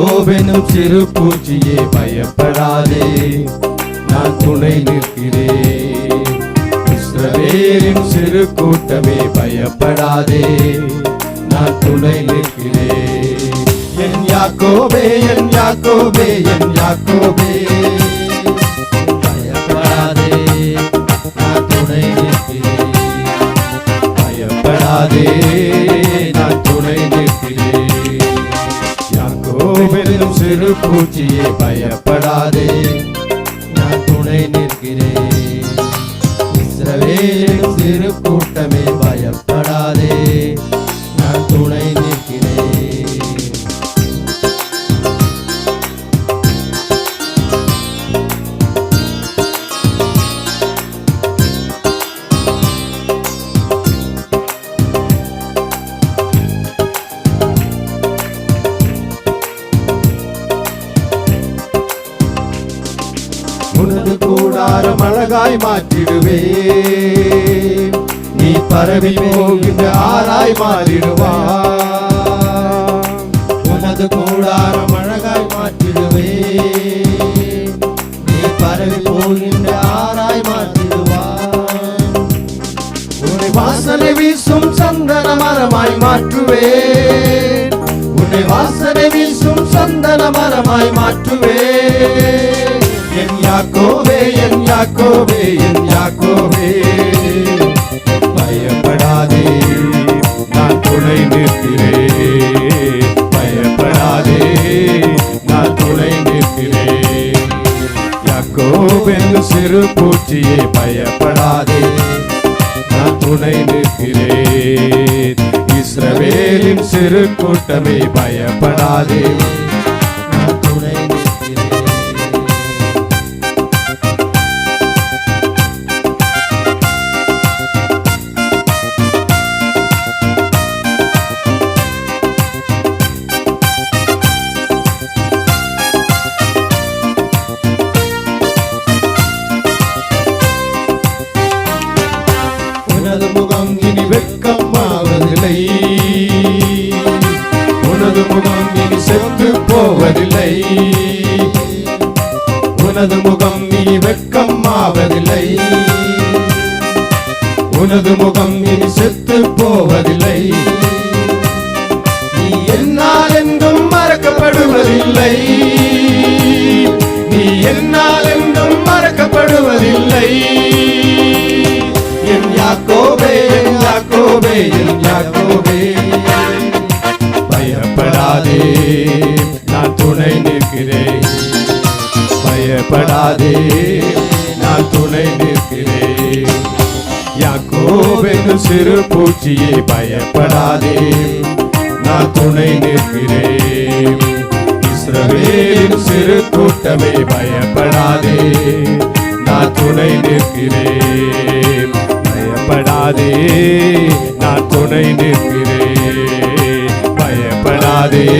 கோவெனும் சிறு பூச்சியே பயப்படாதே. நான் துணை நிற்கிறேன் இஸ்ரவேலின் சிறு கூட்டமே பயப்படாதே. நான் துணை நிற்கிறேன் என் யாக்கோபே என் யாக்கோபே என் யாக்கோபே. யாக்கோபெனும் சிறு அழகாய் மாற்றிடுவே. நீ பரவி போகின்ற ஆராய் மாறிடுவா. உனது கூடாரம் அழகாய் மாற்றிடுவே. நீ பரவி போகின்ற ஆராய் மாற்றிடுவா. உன்னை வாசனை வீசும் சந்தன மரமாய் மாற்றுவே. உன்னை வாசனை வீசும் சந்தன மரமாய் மாற்றுவே. யாக்கோவே என் யாக்கோவே. பயப்படாதே நான் துணை நிற்கிறேன். பயப்படாதே நான் துணை நிற்கிறேன். யாக்கோவென்று சிறு பூச்சியே பயப்படாதே நான் துணை நிற்கிறேன். இஸ்ரவேலின் சிறு கூட்டமே பயப்படாதே. உனது முகம் இனி செத்து போவதில்லை. உனது முகம் இனி வெக்கம் ஆவதில்லை. உனது முகம் இனி செத்து போவதில்லை. நீ என்னால் என்றும் மறக்கப்படுவதில்லை. நீ என்னால் என்றும் மறக்கப்படுவதில்லை. என் யாக்கோபே என் யாக்கோபே என் யாக்கோ பயப்படாதே நான் துணை நிற்கிறேன். யாக்கோபெங்கு சிறு பூச்சியே பயப்படாதே நான் துணை நிற்கிறேன். இஸ்ரவேலின் சிறு கூட்டமே பயப்படாதே நான் துணை நிற்கிறேன். பயப்படாதே நான் துணை நிற்கிறேன். பயப்படாதே.